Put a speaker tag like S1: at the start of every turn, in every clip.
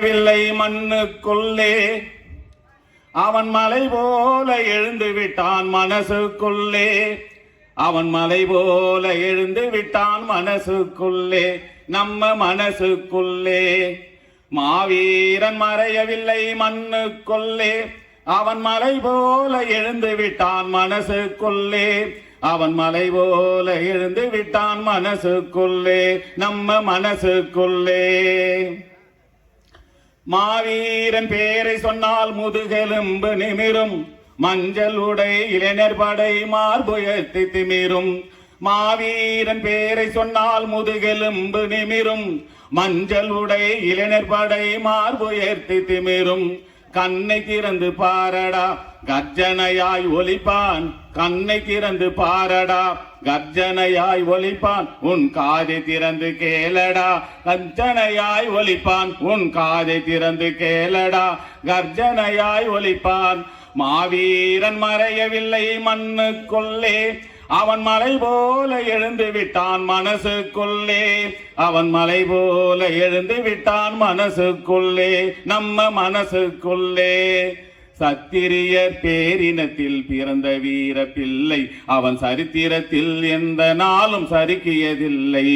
S1: வில்லை மண்ணுக்குள்ளே. அவன் மலை போல எழுந்து விட்டான் மனசுக்குள்ளே. அவன் மலை போல எழுந்து விட்டான் மனசுக்குள்ளே. நம்ம மனசுக்குள்ளே. மாவீரன் மறையவில்லை மண்ணுக்குள்ளே. அவன் மலை போல எழுந்து விட்டான் மனசுக்குள்ளே. அவன் மலை போல எழுந்து விட்டான் மனசுக்குள்ளே. நம்ம மனசுக்குள்ளே. மாவீரன் பேரை சொன்னால் முதுகெலும்பு நிமிரும். மஞ்சள் உடை இளைஞர் படை மார்புயர்த்தி திமிரும். மாவீரன் பேரை சொன்னால் முதுகெலும்பு நிமிரும். மஞ்சள் உடை இளைஞர் படை மார்புயர்த்தி திமிரும். கண்ணை திறந்து பாரடா கர்ஜனையாய் ஒலிப்பான். கண்ணை திறந்து பாரடா கர்ஜனையாய் ஒலிப்பான் உன் காதை திறந்து கேளடா. கர்ஜனையாய் ஒலிப்பான் உன் காதை திறந்து கேளடா. கர்ஜனையாய் ஒலிப்பான் மாவீரன் மறையவில்லை மண்ணுக்குள்ளே. அவன் மலை போல எழுந்து விட்டான் மனசுக்குள்ளே. அவன் மலை போல எழுந்து விட்டான் மனசுக்குள்ளே. நம்ம மனசுக்குள்ளே. சத்திரிய பேரினத்தில் பிறந்த வீர பிள்ளை அவன் சரித்திரத்தில் எந்த நாளும் சறுக்கியதில்லை.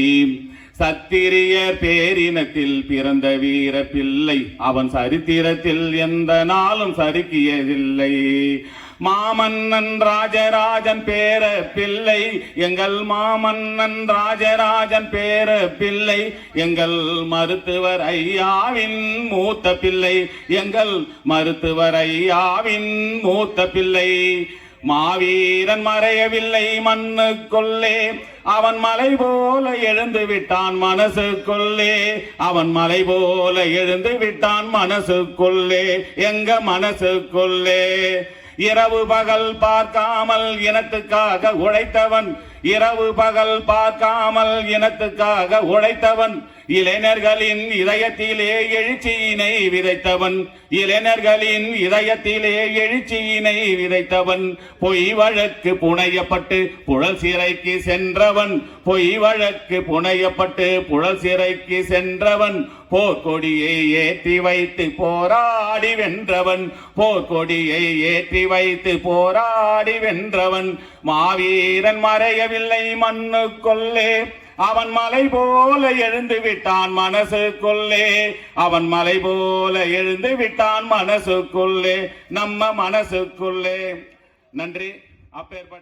S1: சத்திரிய பேரினத்தில் பிறந்த வீர பிள்ளை. அவன் சரித்திரத்தில் எந்த நாளும் சறுக்கியதில்லை. மாமன்னன் ராஜராஜன் பேர பிள்ளை. எங்கள் மாமன்னன் ராஜராஜன் பேர பிள்ளை. எங்கள் மருத்துவர் ஐயாவின் மூத்த பிள்ளை. எங்கள் மருத்துவர் ஐயாவின் மூத்த பிள்ளை. மாவீரன் மறையவில்லை மண்ணுக்குள்ளே. அவன் மலை போல எழுந்து விட்டான் மனசுக்குள்ளே. அவன் மலை போல எழுந்து விட்டான் மனசுக்குள்ளே. எங்க மனசுக்குள்ளே? இரவு பகல் பார்க்காமல் இனத்துக்காக உழைத்தவன். இரவு பகல் பார்க்காமல் இனத்துக்காக உழைத்தவன். இளைஞர்களின் இதயத்திலே எழுச்சியினை விதைத்தவன். இளைஞர்களின் இதயத்திலே எழுச்சியினை விதைத்தவன். பொய் வழக்கு புனையப்பட்டு புழல் சிறைக்கு சென்றவன். பொய் வழக்கு புனையப்பட்டு புழல் சிறைக்கு சென்றவன். போர்க்கொடியை ஏற்றி வைத்து போராடி வென்றவன். போர்க்கொடியை ஏற்றி வைத்து போராடி வென்றவன். மாவீரன் மறையவில்லை மண்ணுக்குள்ளே. அவன் மலை போல எழுந்து விட்டான் மனசுக்குள்ளே. அவன் மலை போல எழுந்து விட்டான் மனசுக்குள்ளே. நம்ம மனசுக்குள்ளே. நன்றி. அப்பேற்பட்ட